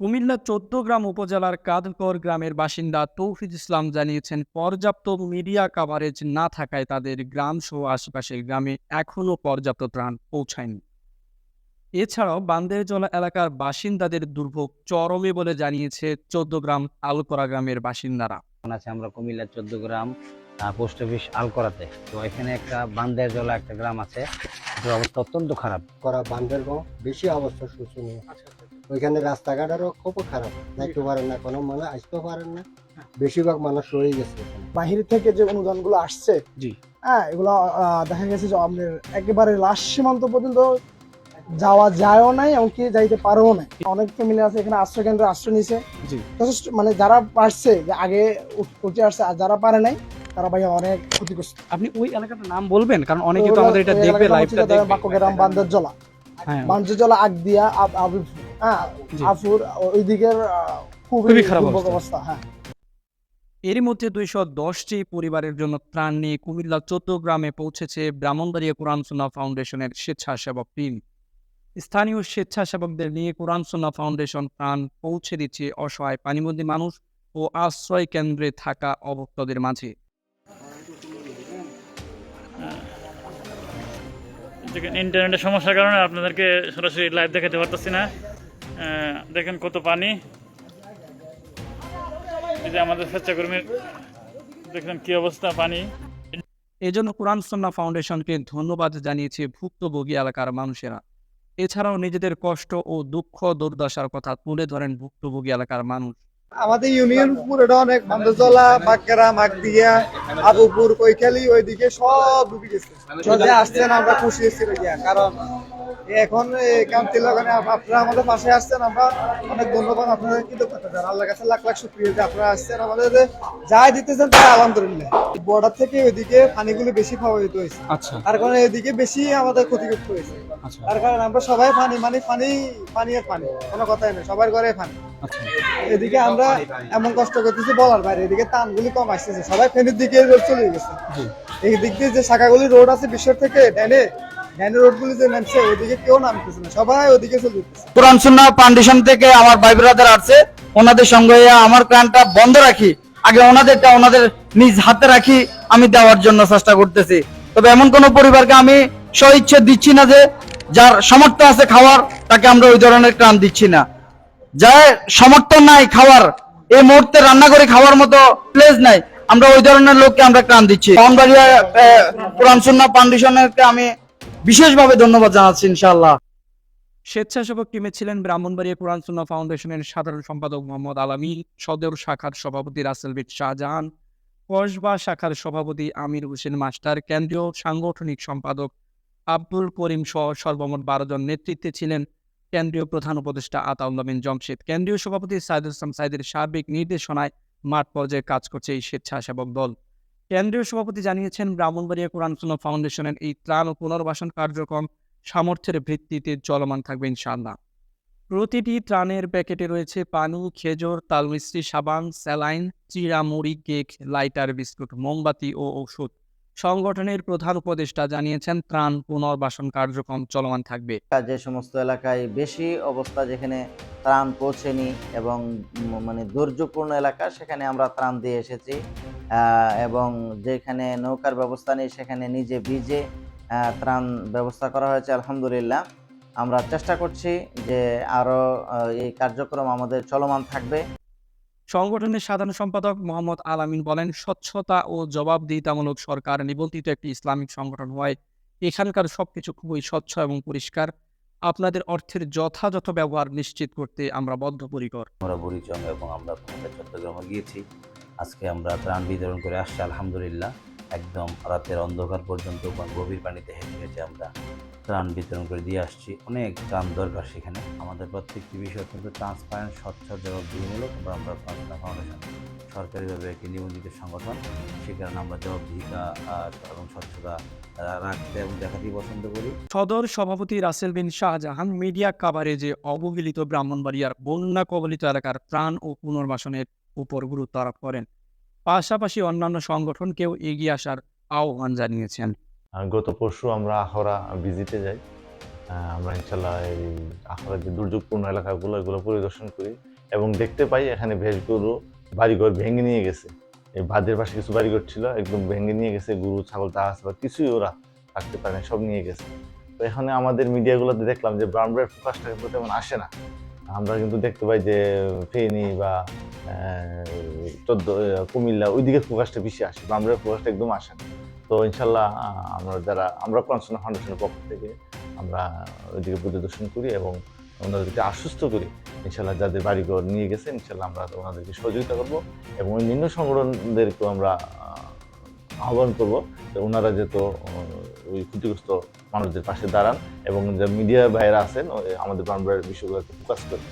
কুমিল্লা চৌদ্দগ্রাম উপজেলার কাদকর গ্রামের বাসিন্দা তৌফিজ ইসলাম জানিয়েছেন পর্যাপ্ত মিডিয়া কাভারেজ না থাকায় তাদের গ্রাম সহ আশেপাশের গ্রামে এখনও পর্যাপ্ত ত্রাণ পৌঁছায়নি। এছাড়াও বান্দেরজলা এলাকার বাসিন্দাদের দুর্ভোগ চরমে বলে জানিয়েছে চৌদ্দগ্রাম আলকরা গ্রামের বাসিন্দারা। আছে আমরা কুমিল্লা চোদ্দ গ্রাম পোস্ট অফিস আলকরাতে। তো এখানে একটা বান্দের জলা একটা গ্রাম আছে অবস্থা অত্যন্ত খারাপ। করা বান্দরবান বেশি অবস্থা শোচনীয় ওইখানে রাস্তাঘাটেরও খুব খারাপ। যাইতে পারেন না কোনো মানে আসতেও পারেন না। বেশিরভাগ মানুষ রয়ে গেছে বাহির থেকে যে অনুদানগুলো আসছে জি। হ্যাঁ এগুলো দেখা গেছে যে আমাদের একেবারে লাস্ট সীমান্ত পর্যন্ত যাওয়া যায়ও নাই এমনকি যাইতে পারেও নাই। অনেক ফ্যামিলি আছে এখানে আশ্রয় কেন্দ্রে আশ্রয় নিছে। জি। যথেষ্ট মানে যারা পারছে যে আগে উঠে আসছে আর যারা পারে নাই তারা ভাই অনেক ক্ষতিগ্রস্ত। আপনি ওই এলাকাটার নাম বলবেন? কারণ অনেকে তো আমাদের এটা দেখবে লাইভটা দেখবে। বাক্যগ্রাম বান্দর জলা হ্যাঁ। বান্দর জলা আগদিয়া আব- আবিফ হ্যাঁ আফুর ওই দিকের আহ, খুবই খারাপ অবস্থা। হ্যাঁ। এরই মধ্যে দুইশো দশটি পরিবারের জন্য ত্রাণ নিয়ে কুমিল্লা চোদ্দ গ্রামে পৌঁছেছে ব্রাহ্মণবাড়িয়া কোরআন সুন্নাহ ফাউন্ডেশনের স্বেচ্ছাসেবক টিম। স্থানীয় স্বেচ্ছাসেবকদের নিয়ে কোরআন সুন্নাহ ফাউন্ডেশন ত্রাণ পৌঁছে দিচ্ছে অসহায় পানিবন্দী মানুষ ও আশ্রয় কেন্দ্রে থাকা অভুক্তদের মাঝে। ইন্টারনেটের সমস্যার কারণে আপনাদেরকে সরাসরি লাইভ দেখাতে পারতেছি না। দেখেন কত পানি। এই যে আমাদের স্বেচ্ছাকর্মীর দেখেন কি অবস্থা পানি। এজন্য কোরআন সুন্নাহ ফাউন্ডেশনকে ধন্যবাদ জানিয়েছে ভুক্তভোগী এলাকার মানুষেরা। এছাড়াও নিজেদের কষ্ট ও দুঃখ দুর্দশার কথা তুলে ধরেন ভুক্তভোগী এলাকার মানুষ। আমাদের ইউনিয়ন পুরোটা অনেক বান্দরজলা বাক্কেরা মাকদিয়া আবুপুর কৈখালি ওইদিকে সব ডুবে গেছে। আসছেন আমরা খুশি হয়েছি কারণ এখন কান্তির লাগানে আপনারা আমাদের পাশে আসছেন আমরা অনেক ধন্যবাদ আপনাদের কৃতজ্ঞতা আল্লাহ কাছে লাখ লাখ শুক্রিয়া যে আপনারা আসছেন আমাদের যাই দিতেছেন তাই আলহামদুলিল্লাহ। বর্ডার থেকে ওইদিকে পানিগুলো বেশি প্রভাবিত হয়েছে। আচ্ছা। তার কারণে এদিকে বেশি আমাদের ক্ষতিগ্রস্ত হয়েছে। আচ্ছা। তার কারণে আমরা সবাই পানি মানে পানি পানি আর পানি কোনো কথাই নেই সবার ঘরে পানি। আচ্ছা। এদিকে আমরা এমন কষ্ট করতেছি বলার বাইরে এদিকে টানগুলি কম আসতেছে সবাই ফেনীর দিকে চলে গেছে। এই দিক দিয়ে যে শাখাগুলি রোড আছে বিশ্বের থেকে ড্যানে ড্যানের রোডগুলি যে নামছে ওইদিকে কেউ নামতেছে না সবাই ওইদিকে চলে যেতেছে কোরআন সুন্না ফাউন্ডেশন থেকে আমার ভাই ব্রাদার আছে ওনাদের সঙ্গে আমার বন্ধ রাখি আগে ওনাদেরটা ওনাদের নিজ হাতে রাখি আমি দেওয়ার জন্য চেষ্টা করতেছি। তবে এমন কোন পরিবারকে আমি স্বইচ্ছে দিচ্ছি না যে যার সমর্থ আছে খাওয়ার তাকে আমরা ওই ধরনের ত্রাণ দিচ্ছি না। যার সামর্থ্য নাই খাওয়ার এই মুহূর্তে রান্না করে খাওয়ার মতো প্লেস নাই আমরা ওই ধরনের লোককে আমরা ত্রাণ দিচ্ছি। আহ, কোরআন সুন্না ফাউন্ডেশনকে আমি বিশেষভাবে ধন্যবাদ জানাচ্ছি, ইনশাআল্লাহ। স্বেচ্ছাসেবক টিমে ছিলেন ব্রাহ্মণবাড়িয়া কোরআন সুন্নাহ ফাউন্ডেশনের সাধারণ সম্পাদক মোহাম্মদ আলামিন সদর শাখার সভাপতি রাসেল বিট শাহজাহান, কসবা শাখার সভাপতি আমির হোসেন মাস্টার, কেন্দ্রীয় সাংগঠনিক সম্পাদক আব্দুল করিম সহ সর্বমোট বারো জন নেতৃত্বে ছিলেন কেন্দ্রীয় প্রধান উপদেষ্টা আতাউল্লাহ বিন জমশেদ। কেন্দ্রীয় সভাপতি সাইদুল ইসলাম সাইদের সার্বিক নির্দেশনায় মাঠ পর্যায়ে কাজ করছে এই স্বেচ্ছাসেবক দল। কেন্দ্রীয় সভাপতি জানিয়েছেন, ব্রাহ্মণবাড়িয়া কোরআন সুন্নাহ ফাউন্ডেশনের এই ত্রাণ ও পুনর্বাসন কার্যক্রম সামর্থ্যের ভিত্তিতে চলমান থাকবে ইনশাআল্লাহ। প্রতিটি ত্রাণের প্যাকেটে রয়েছে পানু, খেজুর, তালমিস্ত্রি, সাবান, স্যালাইন চিড়া মুড়ি কেক, লাইটার, বিস্কুট, মোমবাতি ও ঔষধ। সংগঠনের প্রধান উপদেষ্টা জানিয়েছেন ত্রাণ পুনর্বাসন কার্যক্রম চলমান থাকবে। যে সমস্ত এলাকায় বেশি অবস্থা যেখানে ত্রাণ পৌঁছেনি এবং মানে দুর্যোগপূর্ণ এলাকা সেখানে আমরা ত্রাণ দিয়ে এসেছি। এবং যেখানে নৌকার ব্যবস্থা নেই সেখানে নিজে আহ, ত্রাণ ব্যবস্থা করা হয়েছে আলহামদুলিল্লাহ। আমরা চেষ্টা করছি যে আরও এই কার্যক্রম আমাদের চলমান থাকবে। সংগঠনের সাধারণ সম্পাদক মোহাম্মদ আলামিন বলেন, স্বচ্ছতা ও জবাবদিহিতামূলক সরকার নিবন্ধিত একটি ইসলামিক সংগঠন হয় এখানকার সবকিছু খুবই স্বচ্ছ এবং পরিষ্কার। আপনাদের অর্থের যথাযথ ব্যবহার নিশ্চিত করতে আমরা বদ্ধপরিকর। আমরা বুড়িচং এবং আমরা চট্টগ্রামে গিয়েছি। আজকে আমরা ত্রাণ বিতরণ করে আসছি, আলহামদুলিল্লাহ। একদম রাতের অন্ধকার পর্যন্ত গভীর পানিতে হেঁটে হেঁটে আমরা ত্রাণ বিতরণ করে দিয়ে আসছি। অনেক ত্রাণ দরকার সেখানে। আমাদের প্রত্যেকটি বিষয় অত্যন্ত ট্রান্সপারেন্ট স্বচ্ছ জবাবদিহিমূলক এবং আমরা প্রার্থনা ফাউন্ডেশন সরকারিভাবে একটি নিবন্ধিত সংগঠন। সে কারণে আমরা জবাবদিহিতা এবং স্বচ্ছতা রাখতে এবং দেখাতেই পছন্দ করি। সদর সভাপতি রাসেল বিন শাহজাহান মিডিয়া কাভারেজে অবহেলিত ব্রাহ্মণবাড়িয়ার বন্যা কবলিত এলাকার ত্রাণ ও পুনর্বাসনের উপর গুরুত্ব আরোপ করেন। পাশাপাশি অন্যান্য সংগঠনকেও এগিয়ে আসার আহ্বান জানিয়েছেন। গত পরশু আমরা আহরা ভিজিটে যাই। আমরা ইনশাল্লাহ এই আখাড়ার যে দুর্যোগপূর্ণ এলাকাগুলো, এগুলো পরিদর্শন করি এবং দেখতে পাই এখানে বেশ গরু বাড়িঘর ভেঙে নিয়ে গেছে। এই বাঁধের পাশে কিছু বাড়িঘর ছিল, একদম ভেঙে নিয়ে গেছে, গরু, ছাগল তা আছে কিছুই ওরা রাখতে পারে সব নিয়ে গেছে। তো এখানে আমাদের মিডিয়াগুলোতে দেখলাম যে ব্রাউনবারের ফোকাসটা কিন্তু তেমন আসে না। আমরা কিন্তু দেখতে পাই যে ফেনী বা চোদ্দ কুমিল্লা ওই ওইদিকে ফোকাসটা বেশি আসে ব্রাউনবারের ফোকাসটা একদম আসে না। তো ইনশাল্লাহ আমরা যারা, আমরা কনসোনা ফাউন্ডেশনের পক্ষ থেকে আমরা ওইদিকে পরিদর্শন করি এবং ওনাদেরকে আশ্বস্ত করি, ইনশাল্লাহ যাদের বাড়িঘর নিয়ে গেছে ইনশাল্লাহ আমরা ওনাদেরকে সহযোগিতা করব এবং নিম্ন সংগঠনদেরকেও আমরা আহ্বান করব ওনারা যেহেতু ওই ক্ষতিগ্রস্ত মানুষদের পাশে দাঁড়ান এবং যে মিডিয়া ভাইয়েরা আছেন আমাদের প্রাণ বিষয়গুলোকে ফোকাস করে